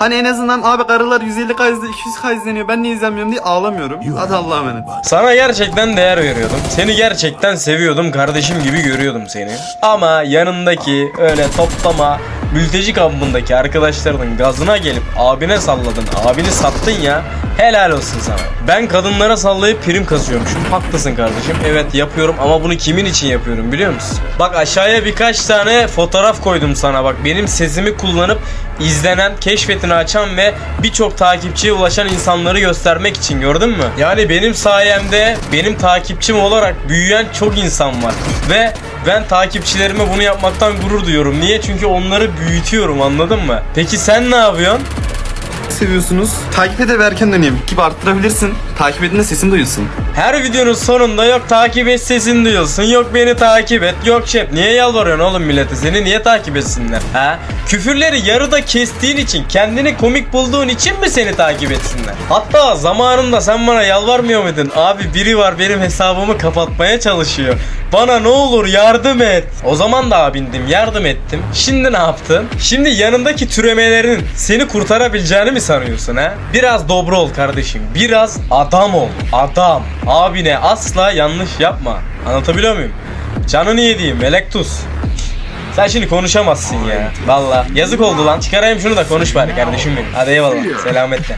Hani en azından abi karılar 150 k izle 200 k izleniyor ben niye izlemiyorum diye ağlamıyorum. Hadi Allah'a emanet. Sana gerçekten değer veriyordum. Seni gerçekten seviyordum. Kardeşim gibi görüyordum seni. Ama yanındaki öyle toplama mülteci kampındaki arkadaşlarının gazına gelip abine salladın. Abini sattın ya. Helal olsun sana. Ben kadınlara sallayıp prim kasıyormuşum. Haklısın kardeşim. Evet yapıyorum ama bunu kimin için yapıyorum biliyor musun? Bak aşağıya birkaç tane fotoğraf koydum sana. Bak benim sesimi kullanıp izlenen, keşfetini açan ve birçok takipçiye ulaşan insanları göstermek için gördün mü? Yani benim sayemde benim takipçim olarak büyüyen çok insan var. Ve ben takipçilerime bunu yapmaktan gurur duyuyorum. Niye? Çünkü onları büyütüyorum anladın mı? Peki sen ne yapıyorsun? Seviyorsunuz. Takip ede ve erken döneyim. Gibi arttırabilirsin. Takip edin de sesim duyulsun. Her videonun sonunda yok takip et sesini duyuyorsun. Yok beni takip et. Yok şef. Niye yalvarıyorsun oğlum millete? Seni niye takip etsinler? Ha? Küfürleri yarıda kestiğin için, kendini komik bulduğun için mi seni takip etsinler? Hatta zamanında sen bana yalvarmıyor muydun? Abi biri var benim hesabımı kapatmaya çalışıyor. Bana ne olur yardım et. O zaman da abindim yardım ettim. Şimdi ne yaptın? Şimdi yanındaki türemelerin seni kurtarabileceğini mi sanıyorsun ha? Biraz dobra ol kardeşim. Biraz adam ol. Adam. Abine asla yanlış yapma. Anlatabiliyor muyum? Canını yediğim melek tuz. Sen şimdi konuşamazsın ya. Valla. Yazık oldu lan. Çıkarayım şunu da konuş bari kardeşim benim. Hadi eyvallah. Selametle.